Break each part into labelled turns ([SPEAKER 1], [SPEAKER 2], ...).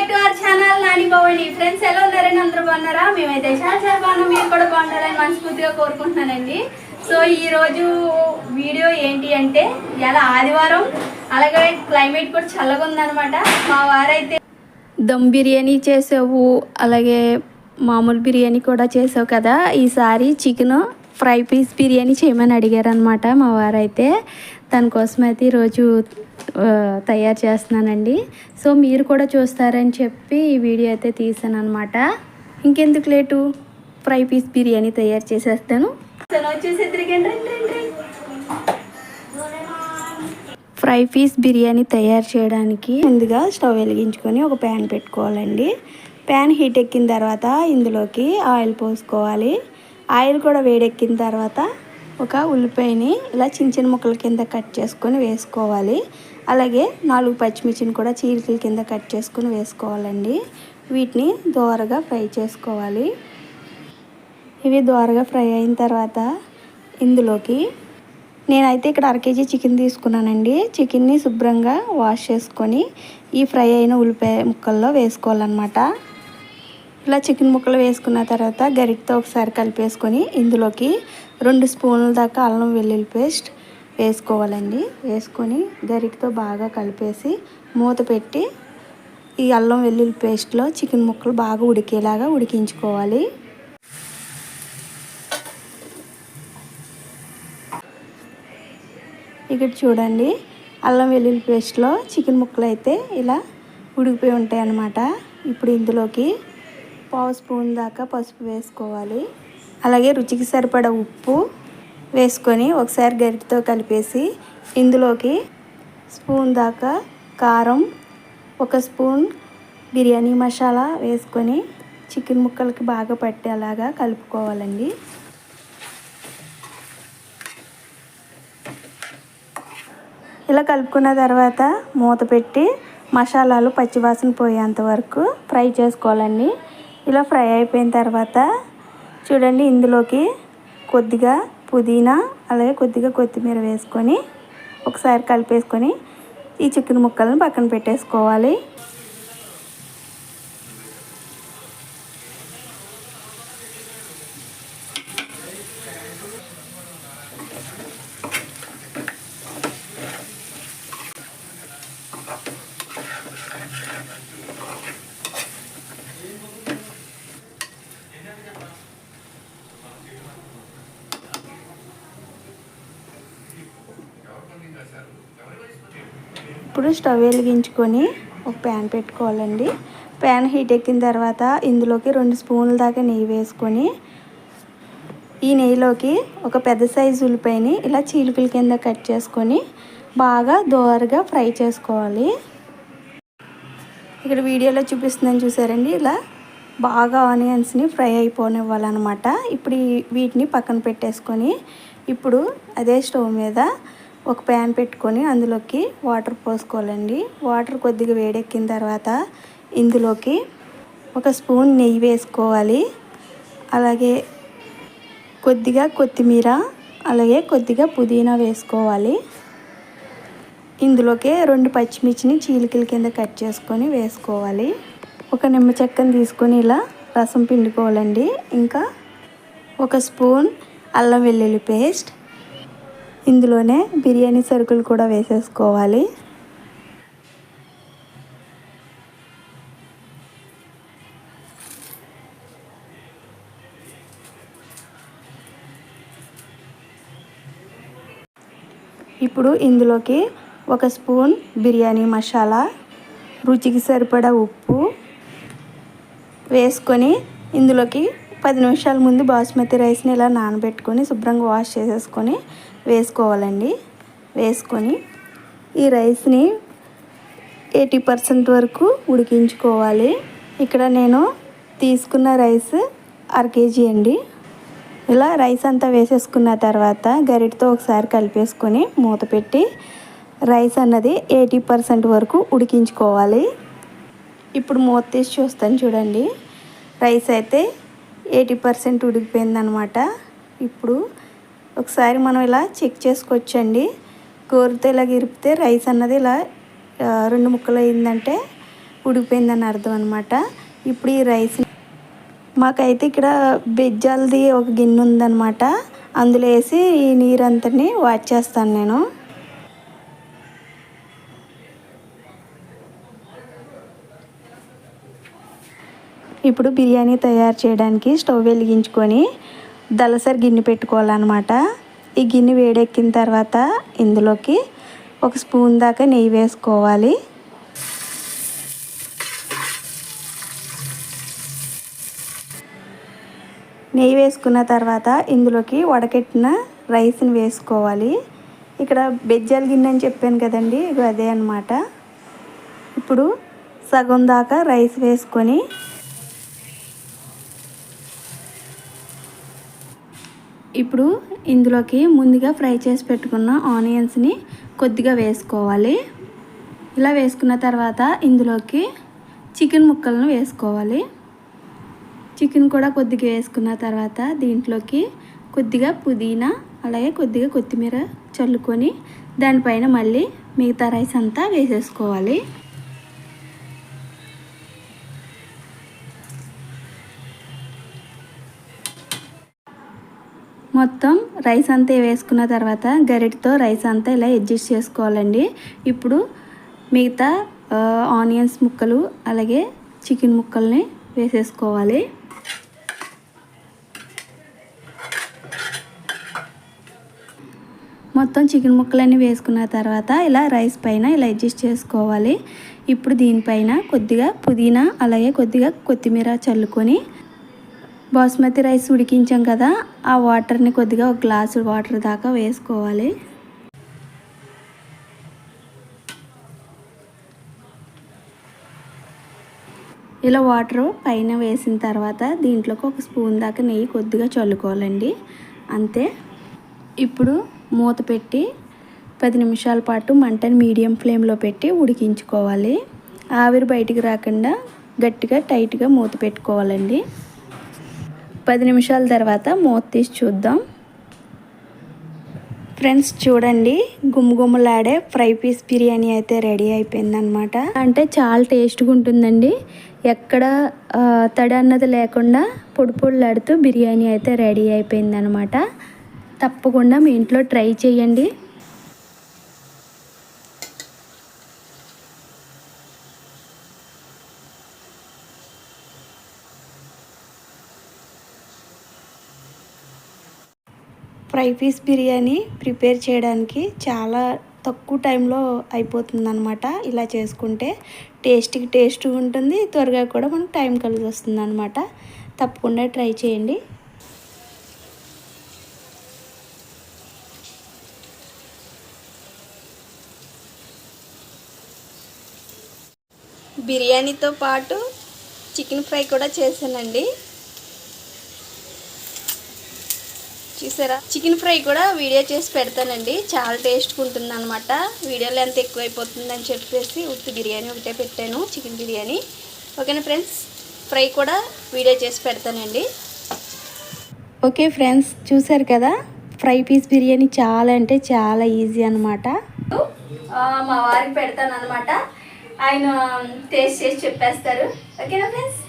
[SPEAKER 1] Back to our channel Nani Bhavani friends ఎలా ఉన్నారని అందరూ బాగున్నారా? మేమైతే చాలా చాలా బాగున్నాం. మీరు కూడా బాగుండాలని మనస్ఫూర్తిగా కోరుకుంటున్నానండి. సో ఈరోజు వీడియో ఏంటి అంటే ఇలా ఆదివారం అలాగే క్లైమేట్ కూడా చల్లగా ఉందనమాట మా వారైతే దమ్ బిర్యానీ చేసావు అలాగే మామూలు బిర్యానీ కూడా చేసావు కదా. ఈసారి చికెన్ ఫ్రై పీస్ బిర్యానీ చేయమని అడిగారనమాట మా వారైతే. దానికోసమైతే అయితే ఈరోజు తయారు చేస్తున్నానండి. సో మీరు కూడా చూస్తారని చెప్పి ఈ వీడియో అయితే తీసాను అనమాట ఇంకెందుకు లేటు? ఫ్రై పీస్ బిర్యానీ తయారు చేసేస్తాను. ఫ్రై పీస్ బిర్యానీ తయారు చేయడానికి ముందుగా స్టవ్ వెలిగించుకొని ఒక ప్యాన్ పెట్టుకోవాలండి. ప్యాన్ హీట్ ఎక్కిన తర్వాత ఇందులోకి ఆయిల్ పోసుకోవాలి. ఆయిల్ కూడా వేడెక్కిన తర్వాత ఒక ఉల్లిపాయని ఇలా చిన్న చిన్న ముక్కల కింద కట్ చేసుకొని వేసుకోవాలి. అలాగే నాలుగు పచ్చిమిర్చిని కూడా చీలికల కింద కట్ చేసుకుని వేసుకోవాలండి. వీటిని దోరగా ఫ్రై చేసుకోవాలి. ఇవి దోరగా ఫ్రై అయిన తర్వాత ఇందులోకి నేనైతే ఇక్కడ అర కేజీ చికెన్ తీసుకున్నానండి. చికెన్ని శుభ్రంగా వాష్ చేసుకొని ఈ ఫ్రై అయిన ఉల్లిపాయ ముక్కల్లో వేసుకోవాలన్నమాట. ఇలా చికెన్ ముక్కలు వేసుకున్న తర్వాత గరిటతో ఒకసారి కలిపేసుకొని ఇందులోకి రెండు స్పూన్ల దాకా అల్లం వెల్లుల్లి పేస్ట్ వేసుకోవాలండి. వేసుకొని గరిటతో బాగా కలిపేసి మూత పెట్టి ఈ అల్లం వెల్లుల్లి పేస్ట్లో చికెన్ ముక్కలు బాగా ఉడికేలాగా ఉడికించుకోవాలి. ఇక్కడ చూడండి అల్లం వెల్లుల్లి పేస్ట్లో చికెన్ ముక్కలు అయితే ఇలా ఉడికిపోయి ఉంటాయి అన్నమాట ఇప్పుడు ఇందులోకి పావు స్పూన్ దాకా పసుపు వేసుకోవాలి. అలాగే రుచికి సరిపడా ఉప్పు వేసుకొని ఒకసారి గరిటితో కలిపేసి ఇందులోకి స్పూన్ దాకా కారం ఒక స్పూన్ బిర్యానీ మసాలా వేసుకొని చికెన్ ముక్కలకి బాగా పట్టేలాగా కలుపుకోవాలండి. ఇలా కలుపుకున్న తర్వాత మూత పెట్టి మసాలాలు పచ్చివాసన పోయేంత వరకు ఫ్రై చేసుకోవాలండి. ఇలా ఫ్రై అయిపోయిన తర్వాత చూడండి ఇందులోకి కొద్దిగా పుదీనా అలాగే కొద్దిగా కొత్తిమీర వేసుకొని ఒకసారి కలిపేసుకొని ఈ చికెన్ ముక్కలను పక్కన పెట్టేసుకోవాలి. ఇప్పుడు స్టవ్ వెలిగించుకొని ఒక ప్యాన్ పెట్టుకోవాలండి. ప్యాన్ హీట్ ఎక్కిన తర్వాత ఇందులోకి రెండు స్పూన్ల దాకా నెయ్యి వేసుకొని ఈ నెయ్యిలోకి ఒక పెద్ద సైజు ఉల్లిపాయని ఇలా చీలికల కింద కట్ చేసుకొని బాగా దోరగా ఫ్రై చేసుకోవాలి. ఇక్కడ వీడియోలో చూపిస్తుందని చూసారండి ఇలా బాగా ఆనియన్స్ని ఫ్రై అయిపోనివ్వాలన్నమాట. ఇప్పుడు వీటిని పక్కన పెట్టేసుకొని ఇప్పుడు అదే స్టవ్ మీద ఒక ప్యాన్ పెట్టుకొని అందులోకి వాటర్ పోసుకోవాలండి. వాటర్ కొద్దిగా వేడెక్కిన తర్వాత ఇందులోకి ఒక స్పూన్ నెయ్యి వేసుకోవాలి. అలాగే కొద్దిగా కొత్తిమీర అలాగే కొద్దిగా పుదీనా వేసుకోవాలి. ఇందులోకి రెండు పచ్చిమిర్చిని చీలికల కింద కట్ చేసుకొని వేసుకోవాలి. ఒక నిమ్మ చెక్కను తీసుకొని ఇలా రసం పిండుకోవాలండి. ఇంకా ఒక స్పూన్ అల్లం వెల్లుల్లి పేస్ట్ ఇందులోనే బిర్యానీ సరుకులు కూడా వేసేసుకోవాలి. ఇప్పుడు ఇందులోకి ఒక స్పూన్ బిర్యానీ మసాలా రుచికి సరిపడా ఉప్పు వేసుకొని ఇందులోకి పది నిమిషాల ముందు బాస్మతి రైస్ని ఇలా నానబెట్టుకొని శుభ్రంగా వాష్ చేసేసుకొని వేసుకోవాలండి. వేసుకొని ఈ రైస్ని ఎయిటీ పర్సెంట్ వరకు ఉడికించుకోవాలి. ఇక్కడ నేను తీసుకున్న రైస్ అర కేజీ అండి. ఇలా రైస్ అంతా వేసేసుకున్న తర్వాత గరిటతో ఒకసారి కలిపేసుకొని మూత పెట్టి రైస్ అన్నది ఎయిటీ పర్సెంట్ వరకు ఉడికించుకోవాలి. ఇప్పుడు మూత తీసి చూస్తాను చూడండి. రైస్ అయితే ఎయిటీ పర్సెంట్ ఉడికిపోయిందనమాట. ఇప్పుడు ఒకసారి మనం ఇలా చెక్ చేసుకోవచ్చండి. గోరుతో ఇలా ఇరిపితే రైస్ అన్నది ఇలా రెండు ముక్కలు అయిందంటే ఉడికిపోయిందని అర్థం అనమాట ఇప్పుడు ఈ రైస్ మాకైతే ఇక్కడ బెజ్జాలది ఒక గిన్నె ఉందన్నమాట అందులో వేసి ఈ నీరంతని వాచ్ చేస్తాను నేను. ఇప్పుడు బిర్యానీ తయారు చేయడానికి స్టవ్ వెలిగించుకొని దలసరి గిన్నె పెట్టుకోవాలన్నమాట. ఈ గిన్నె వేడెక్కిన తర్వాత ఇందులోకి ఒక స్పూన్ దాకా నెయ్యి వేసుకోవాలి. నెయ్యి వేసుకున్న తర్వాత ఇందులోకి వడకెట్టిన రైస్ని వేసుకోవాలి. ఇక్కడ బెజ్జాల గిన్నె అని చెప్పాను కదండి ఇక అదే అనమాట ఇప్పుడు సగం దాకా రైస్ వేసుకొని ఇప్పుడు ఇందులోకి ముందుగా ఫ్రై చేసి పెట్టుకున్న ఆనియన్స్ని కొద్దిగా వేసుకోవాలి. ఇలా వేసుకున్న తర్వాత ఇందులోకి చికెన్ ముక్కలను వేసుకోవాలి. చికెన్ కూడా కొద్దిగా వేసుకున్న తర్వాత దీంట్లోకి కొద్దిగా పుదీనా అలాగే కొద్దిగా కొత్తిమీర చల్లుకొని దానిపైన మళ్ళీ మిగతా రైస్ అంతా వేసేసుకోవాలి. మొత్తం రైస్ అంతా వేసుకున్న తర్వాత గరిటతో రైస్ అంతా ఇలా అడ్జస్ట్ చేసుకోవాలండి. ఇప్పుడు మిగతా ఆనియన్స్ ముక్కలు అలాగే చికెన్ ముక్కల్ని వేసేసుకోవాలి. మొత్తం చికెన్ ముక్కలన్నీ వేసుకున్న తర్వాత ఇలా రైస్ పైన ఇలా అడ్జస్ట్ చేసుకోవాలి. ఇప్పుడు దీనిపైన కొద్దిగా పుదీనా అలాగే కొద్దిగా కొత్తిమీర చల్లుకొని బాస్మతి రైస్ ఉడికించాం కదా ఆ వాటర్ని కొద్దిగా ఒక గ్లాసు వాటర్ దాకా వేసుకోవాలి. ఇలా వాటర్ పైన వేసిన తర్వాత దీంట్లోకి ఒక స్పూన్ దాకా నెయ్యి కొద్దిగా చల్లుకోవాలండి. అంతే. ఇప్పుడు మూత పెట్టి పది నిమిషాల పాటు మంటని మీడియం ఫ్లేమ్లో పెట్టి ఉడికించుకోవాలి. ఆవిరి బయటికి రాకుండా గట్టిగా టైట్గా మూత పెట్టుకోవాలండి. పది నిమిషాల తర్వాత మూత తీసి చూద్దాం. ఫ్రెండ్స్ చూడండి గుమగుమలాడే ఫ్రై పీస్ బిర్యానీ అయితే రెడీ అయిపోయిందనమాట అంటే చాలా టేస్ట్గా ఉంటుందండి. ఎక్కడ తడి అన్నది లేకుండా పొడి పొడులాడుతూ బిర్యానీ అయితే రెడీ అయిపోయిందనమాట తప్పకుండా మీ ఇంట్లో ట్రై చేయండి. ఫైవ్ పీస్ బిర్యానీ ప్రిపేర్ చేయడానికి చాలా తక్కువ టైంలో అయిపోతుందనమాట ఇలా చేసుకుంటే టేస్ట్కి టేస్ట్ ఉంటుంది త్వరగా కూడా మనకు టైం కలిసి వస్తుంది అనమాట తప్పకుండా ట్రై చేయండి. బిర్యానీతో పాటు చికెన్ ఫ్రై కూడా చేశానండి. చూసారా? చికెన్ ఫ్రై కూడా వీడియో చేసి పెడతానండి. చాలా టేస్ట్గా ఉంటుంది అనమాట వీడియోలో ఎంత ఎక్కువైపోతుందని చెప్పేసి ఉత్తి బిర్యానీ ఒకటే పెట్టాను చికెన్ బిర్యానీ. ఓకేనా ఫ్రెండ్స్? ఫ్రై కూడా వీడియో చేసి పెడతానండి. ఓకే ఫ్రెండ్స్ చూసారు కదా? ఫ్రై పీస్ బిర్యానీ చాలా అంటే చాలా ఈజీ అనమాట మా వారికి పెడతాను అనమాట ఆయన టేస్ట్ చేసి చెప్పేస్తారు. ఓకేనా ఫ్రెండ్స్?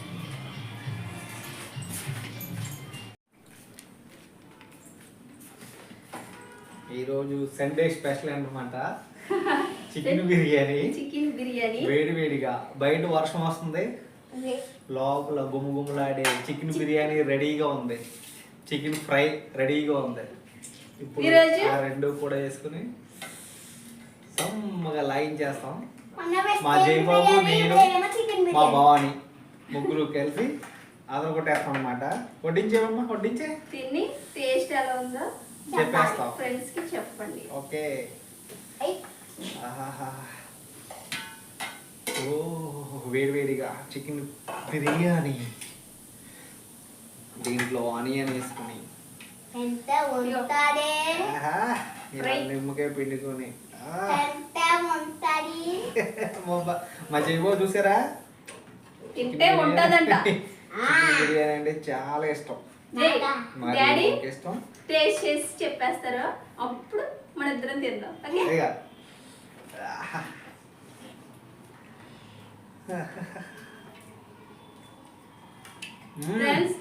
[SPEAKER 2] ఈరోజు సండే స్పెషల్ అన్నమాట. చికెన్ బిర్యానీ.
[SPEAKER 1] చికెన్ బిర్యానీ.
[SPEAKER 2] వేడి వేడిగా. బయట వర్షం వస్తుంది. లోపల గుమగుమలాడే చికెన్ బిర్యానీ రెడీగా ఉంది. చికెన్ ఫ్రై రెడీగా ఉంది. ఇప్పుడు? ఆ రెండు కూడా వేసుకుని సమ్మగా లైన్ చేస్తాం. మా జయబాబు నేను మా భవాని ముగ్గురు కలిసి అదొకటి కొట్టేస్తాం అనమాట వడ్డించేవమ్మా? వడ్డించే?
[SPEAKER 1] తిని టేస్ట్ ఎలా ఉందో.
[SPEAKER 2] చెప్పేస్తాం.
[SPEAKER 1] ఫ్రెండ్స్కి చెప్పండి.
[SPEAKER 2] ఓకే. ఓ వేడివేడిగా చికెన్ బిర్యానీ. దీంట్లో ఆనియన్ వేసుకుని.
[SPEAKER 3] ఎంత ఉంటాడే.
[SPEAKER 2] నిమ్మకాయ పిండుకొని. ఆ,
[SPEAKER 3] ఎంత ఉంటుంది
[SPEAKER 2] మా జైబో చూసారా?
[SPEAKER 1] తింటే ఉంటదంట.
[SPEAKER 2] బిర్యానీ అంటే చాలా ఇష్టం.
[SPEAKER 1] డాడీ టేస్ట్ చేసి చెప్పేస్తారు? అప్పుడు మన ఇద్దరం తిందాం. ఓకే. ఫ్రెండ్స్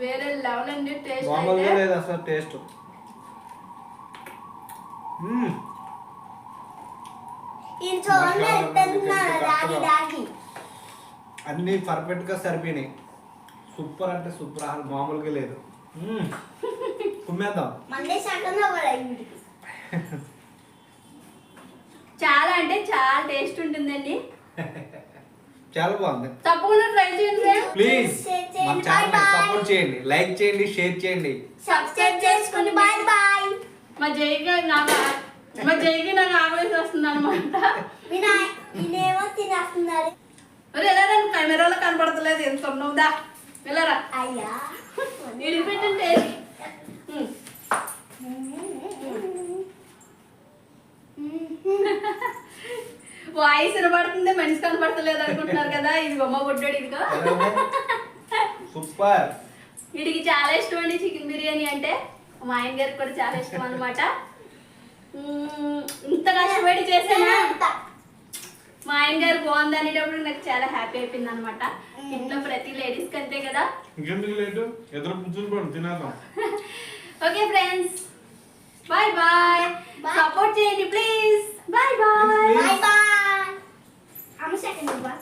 [SPEAKER 1] వేరే లెవెల్ అండి టేస్ట్
[SPEAKER 2] మామూలుగా లేదు అసలు టేస్ట్. అన్నీ పర్ఫెక్ట్గా సరిపోయినాయి సూపర్ అంటే సూపర్. అసలు మామూలుగా లేదు. మ్మ్. కుమ్మేద్దాం.
[SPEAKER 1] చాలా అంటే చాలా టేస్ట్ ఉంటుందండి.
[SPEAKER 2] చాలా బాగుంది.
[SPEAKER 1] తప్పకుండా ట్రై చేయండి
[SPEAKER 2] ప్లీజ్. మన. ఛానల్. సపోర్ట్ చేయండి. లైక్ చేయండి షేర్ చేయండి.
[SPEAKER 3] సబ్స్క్రైబ్ చేసుకుని బాయ్ బాయ్
[SPEAKER 1] మా జైకి నాకు మా జైకి నాకు ఆకలేసి వస్తుంది అనమాట
[SPEAKER 3] వినాయ్ ఈయనేమో తినేస్తున్నారు
[SPEAKER 1] కెమెరాలో కనపడతలేదు. ఎంత ఉన్నావుదా వెళ్ళరా?
[SPEAKER 3] అయ్యా.
[SPEAKER 1] విడిపెట్టండి వాయిస్ వినపడుతుంది మనిషి కనపడతలేదు అనుకుంటున్నారు కదా. ఇది బొమ్మ బుడ్డాడు ఇదిగో.
[SPEAKER 2] సూపర్.
[SPEAKER 1] వీడికి చాలా ఇష్టం అండి చికెన్ బిర్యానీ అంటే. మా ఆయన గారికి కూడా చాలా ఇష్టం అనమాట ఇంత కష్టపడి చేసానా ఆయన గారు బాగుంది అనేటప్పుడు నాకు చాలా హ్యాపీ అయిపోయింది అనమాట ఇంట్లో ప్రతి లేడీస్ కంతే కదా?
[SPEAKER 4] ఇంకెందుకు ఎదురు తినేద్దాం.
[SPEAKER 1] Okay friends. Bye bye.
[SPEAKER 3] Support చేయండి ప్లీజ్. Bye bye. బాయ్ అమ్మ సెకండ్ బాయ్.